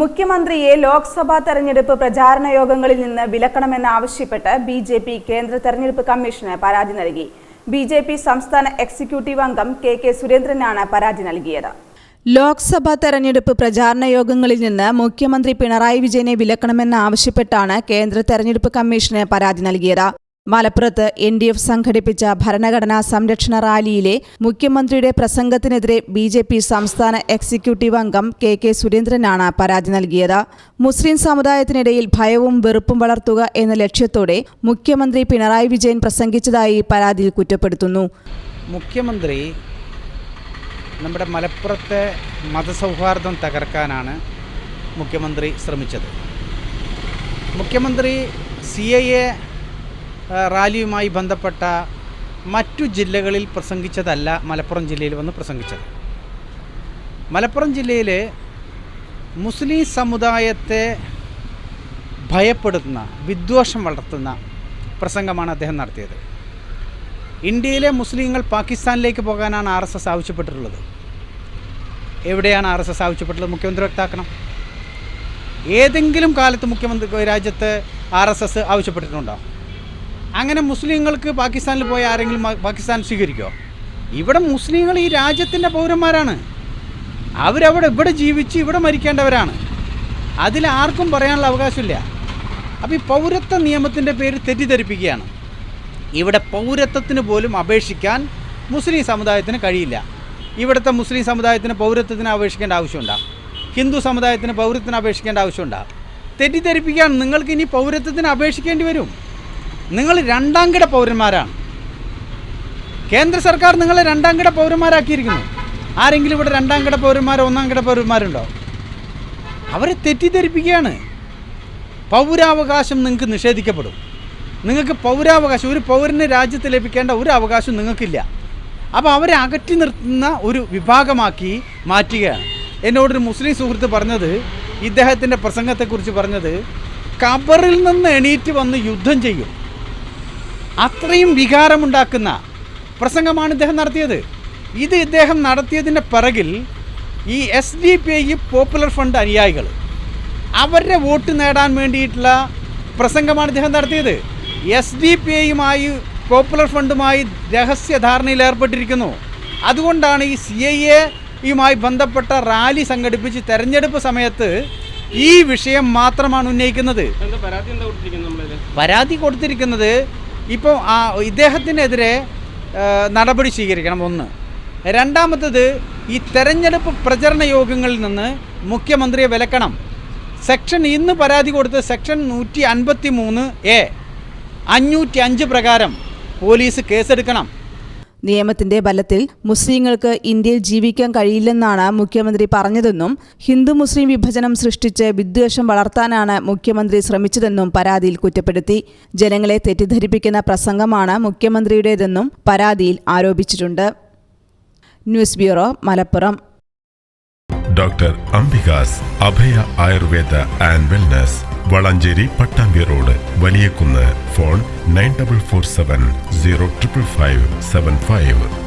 മുഖ്യമന്ത്രിയെ ലോക്സഭാ തെരഞ്ഞെടുപ്പ് പ്രചാരണ യോഗങ്ങളിൽ നിന്ന് വിലക്കണമെന്നാവശ്യപ്പെട്ട് ബി ജെ പി കേന്ദ്ര തെരഞ്ഞെടുപ്പ് കമ്മീഷന് പരാതി നൽകി. ബി ജെ പി സംസ്ഥാന എക്സിക്യൂട്ടീവ് അംഗം കെ കെ സുരേന്ദ്രനാണ് പരാതി നൽകിയത്. ലോക്സഭാ തെരഞ്ഞെടുപ്പ് പ്രചാരണ യോഗങ്ങളിൽ നിന്ന് മുഖ്യമന്ത്രി പിണറായി വിജയനെ വിലക്കണമെന്നാവശ്യപ്പെട്ടാണ് കേന്ദ്ര തെരഞ്ഞെടുപ്പ് കമ്മീഷന് പരാതി നൽകിയത്. മലപ്പുറത്ത് എൻ ഡി എഫ് സംഘടിപ്പിച്ച ഭരണഘടനാ സംരക്ഷണ റാലിയിലെ മുഖ്യമന്ത്രിയുടെ പ്രസംഗത്തിനെതിരെ ബി ജെ പി സംസ്ഥാന എക്സിക്യൂട്ടീവ് അംഗം കെ കെ സുരേന്ദ്രനാണ് പരാതി നൽകിയത്. മുസ്ലിം സമുദായത്തിനിടയിൽ ഭയവും വെറുപ്പും വളർത്തുക എന്ന ലക്ഷ്യത്തോടെ മുഖ്യമന്ത്രി പിണറായി വിജയൻ പ്രസംഗിച്ചതായി പരാതിയിൽ കുറ്റപ്പെടുത്തുന്നു. മുഖ്യമന്ത്രി നമ്മുടെ മലപ്പുറത്തെ മതസൗഹാർദ്ദം തകർക്കാനാണ് മുഖ്യമന്ത്രി ശ്രമിച്ചത്. മുഖ്യമന്ത്രി സി ഐ എ റാലിയുമായി ബന്ധപ്പെട്ട മറ്റു ജില്ലകളിൽ പ്രസംഗിച്ചതല്ല മലപ്പുറം ജില്ലയിൽ വന്ന് പ്രസംഗിച്ചത്. മലപ്പുറം ജില്ലയിൽ മുസ്ലിം സമുദായത്തെ ഭയപ്പെടുത്തുന്ന വിദ്വേഷം വളർത്തുന്ന പ്രസംഗമാണ് അദ്ദേഹം നടത്തിയത്. ഇന്ത്യയിലെ മുസ്ലിങ്ങൾ പാകിസ്ഥാനിലേക്ക് പോകാനാണ് ആർ എസ് എസ് ആവശ്യപ്പെട്ടിട്ടുള്ളത്. എവിടെയാണ് ആർ എസ് എസ് ആവശ്യപ്പെട്ടുള്ളത് മുഖ്യമന്ത്രി വ്യക്താക്കണം ഏതെങ്കിലും കാലത്ത് മുഖ്യമന്ത്രി രാജ്യത്ത് ആർ എസ് എസ് ആവശ്യപ്പെട്ടിട്ടുണ്ടോ? അങ്ങനെ മുസ്ലിങ്ങൾക്ക് പാകിസ്ഥാനിൽ പോയ ആരെങ്കിലും പാകിസ്ഥാൻ സ്വീകരിക്കുമോ ഇവിടെ മുസ്ലിങ്ങൾ ഈ രാജ്യത്തിന്റെ പൗരന്മാരാണ്. അവരവിടെ ഇവിടെ ജീവിച്ച് ഇവിടെ മരിക്കേണ്ടവരാണ്. അതിൽ ആർക്കും പറയാനുള്ള അവകാശമില്ല. അപ്പോൾ ഈ പൗരത്വ നിയമത്തിന്റെ പേര് തെറ്റിദ്ധരിപ്പിക്കുകയാണ്. ഇവിടെ പൗരത്വത്തിന് പോലും അപേക്ഷിക്കാൻ മുസ്ലിം സമുദായത്തിന് കഴിയില്ല. ഇവിടുത്തെ മുസ്ലിം സമുദായത്തിന് പൗരത്വത്തിന് അപേക്ഷിക്കേണ്ട ആവശ്യമുണ്ടോ? ഹിന്ദു സമുദായത്തിന് പൗരത്വത്തിന് അപേക്ഷിക്കേണ്ട ആവശ്യമുണ്ടോ? തെറ്റിദ്ധരിപ്പിക്കാൻ നിങ്ങൾക്ക് ഇനി പൗരത്വത്തിന് അപേക്ഷിക്കേണ്ടി വരും. നിങ്ങൾ രണ്ടാം കിട പൗരന്മാരാണ്. കേന്ദ്ര സർക്കാർ നിങ്ങളെ രണ്ടാം കിട പൗരന്മാരാക്കിയിരിക്കുന്നു. ആരെങ്കിലും ഇവിടെ രണ്ടാം കിട പൗരന്മാരോ ഒന്നാം കിട പൗരന്മാരുണ്ടോ? അവരെ തെറ്റിദ്ധരിപ്പിക്കുകയാണ്. പൗരാവകാശം നിങ്ങൾക്ക് നിഷേധിക്കപ്പെടും. നിങ്ങൾക്ക് പൗരാവകാശം ഒരു പൗരന് രാജ്യത്ത് ലഭിക്കേണ്ട ഒരു അവകാശം നിങ്ങൾക്കില്ല. അപ്പോൾ അവരെ അകറ്റി നിർത്തുന്ന ഒരു വിഭാഗമാക്കി മാറ്റുകയാണ്. എന്നോടൊരു മുസ്ലിം സുഹൃത്ത് പറഞ്ഞത് ഇദ്ദേഹത്തിന്റെ പ്രസംഗത്തെക്കുറിച്ച് പറഞ്ഞത് കബറിൽ നിന്ന് എണീറ്റ് വന്ന് യുദ്ധം ചെയ്യും. അത്രയും വികാരമുണ്ടാക്കുന്ന പ്രസംഗമാണ് ഇദ്ദേഹം നടത്തിയത്. ഇത് ഇദ്ദേഹം നടത്തിയതിന്റെ പിറകിൽ ഈ S D P I popular front അനുയായികൾ അവരുടെ വോട്ട് നേടാൻ വേണ്ടിയിട്ടുള്ള പ്രസംഗമാണ് ഇദ്ദേഹം നടത്തിയത്. എസ് ഡി പി ഐയുമായി പോപ്പുലർ ഫണ്ടുമായി രഹസ്യധാരണയിൽ ഏർപ്പെട്ടിരിക്കുന്നു. അതുകൊണ്ടാണ് ഈ സി ഐ എയുമായി ബന്ധപ്പെട്ട റാലി സംഘടിപ്പിച്ച് തെരഞ്ഞെടുപ്പ് സമയത്ത് ഈ വിഷയം മാത്രമാണ് ഉന്നയിക്കുന്നത്. പരാതി കൊടുത്തിരിക്കുന്നത് ഇപ്പോൾ ആ ഇദ്ദേഹത്തിനെതിരെ നടപടി സ്വീകരിക്കണം ഒന്ന്. രണ്ടാമത്തത് ഈ തെരഞ്ഞെടുപ്പ് പ്രചരണ യോഗങ്ങളിൽ നിന്ന് മുഖ്യമന്ത്രിയെ വിലക്കണം. സെക്ഷൻ ഇന്ന് പരാതി കൊടുത്ത സെക്ഷൻ നൂറ്റി അൻപത്തി മൂന്ന് എ അഞ്ഞൂറ്റി അഞ്ച് പ്രകാരം പോലീസ് കേസെടുക്കണം. നിയമത്തിന്റെ ബലത്തിൽ മുസ്ലിങ്ങൾക്ക് ഇന്ത്യയിൽ ജീവിക്കാൻ കഴിയില്ലെന്നാണ് മുഖ്യമന്ത്രി പറഞ്ഞതെന്നും ഹിന്ദു മുസ്ലിം വിഭജനം സൃഷ്ടിച്ച് വിദ്വേഷം വളർത്താനാണ് മുഖ്യമന്ത്രി ശ്രമിച്ചതെന്നും പരാതിയിൽ കുറ്റപ്പെടുത്തി. ജനങ്ങളെ തെറ്റിദ്ധരിപ്പിക്കുന്ന പ്രസംഗമാണ് മുഖ്യമന്ത്രിയുടേതെന്നും പരാതിയിൽ ആരോപിച്ചിട്ടുണ്ട്. News bureau Malappuram. Doctor Ambika's Abhaya Ayurveda and wellness Valanchery Pattambi road Valiyakunnu phone nine double four seven zero triple five seven five.